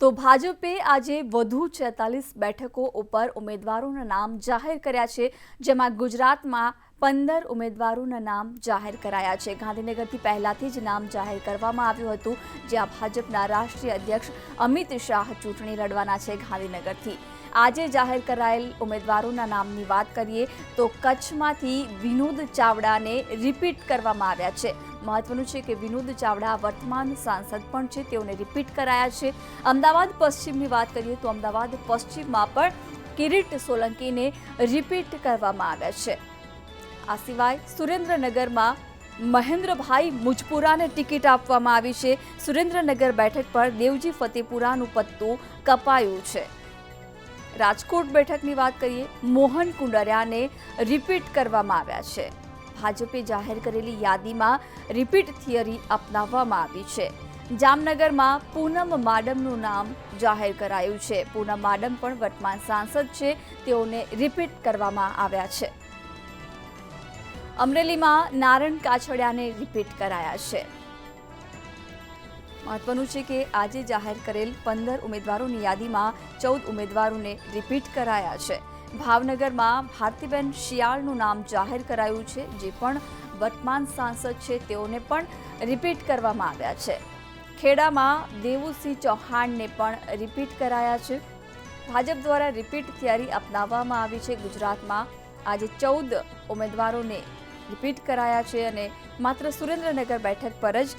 તો ભાજપે આજે વધુ છેતાલીસ બેઠકો ઉપર ઉમેદવારોના નામ જાહેર કર્યા છે, જેમાં ગુજરાતમાં પંદર ઉમેદવારોના નામ જાહેર કરાયા છે. ગાંધીનગરથી પહેલાથી જ નામ જાહેર કરવામાં આવ્યું હતું, જ્યાં ભાજપના રાષ્ટ્રીય અધ્યક્ષ અમિત શાહ ચૂંટણી લડવાના છે ગાંધીનગરથી. આજે જાહેર કરાયેલ ઉમેદવારોના નામની વાત કરીએ, તો કચ્છમાંથી વિનોદ ચાવડાને રિપીટ કરવામાં આવ્યા છે. મહત્વનું છે કે વિનોદ ચાવડા વર્તમાન સાંસદ પણ છે, તેઓને રિપીટ કરાયા છે. અમદાવાદ પશ્ચિમની વાત કરીએ તો અમદાવાદ પશ્ચિમમાં પણ કિરીટ સોલંકીને રિપીટ કરવામાં આવ્યા છે. આ સિવાય સુરેન્દ્રનગરમાં મહેન્દ્રભાઈ મુજપુરાને ટિકિટ આપવામાં આવી છે. સુરેન્દ્રનગર બેઠક પર દેવજી ફતેપુરાનું પત્તું કપાયું છે. રાજકોટ બેઠકની વાત કરીએ, મોહન કુંડરિયાને રિપીટ કરવામાં આવ્યા છે. ભાજપે જાહેર કરેલી યાદીમાં રિપીટ થિયરી અપનાવવામાં આવી છે. જામનગરમાં પૂનમ માડમનું નામ જાહેર કરાયું છે. પૂનમ માડમ પણ વર્તમાન સાંસદ છે. તેઓને રિપીટ કરવામાં આવ્યા છે. અમરેલીમાં નારણ કાછડિયાને રિપીટ કરાયા છે. મહત્વનું છે કે આજે જાહેર કરેલ પંદર ઉમેદવારોની યાદીમાં ચૌદ ઉમેદવારોને રિપીટ કરાયા છે. ભાવનગરમાં ભારતીબેન શિયાળનું નામ જાહેર કરાયું છે, જે પણ વર્તમાન સાંસદ છે, તેઓને પણ રિપીટ કરવામાં આવ્યા છે. ખેડામાં દેવુસિંહ ચૌહાણને પણ રિપીટ કરાયા છે. ભાજપ દ્વારા રિપીટ થિયરી અપનાવવામાં આવી છે. ગુજરાતમાં આજે ચૌદ ઉમેદવારોને રિપીટ કરાયા છે અને માત્ર સુરેન્દ્રનગર બેઠક પર જ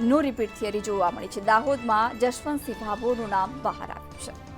નો રિપીટ થિયરી જોવા મળી છે. દાહોદમાં જશવંતસિંહ ભાભોનું નામ બહાર આવ્યું છે.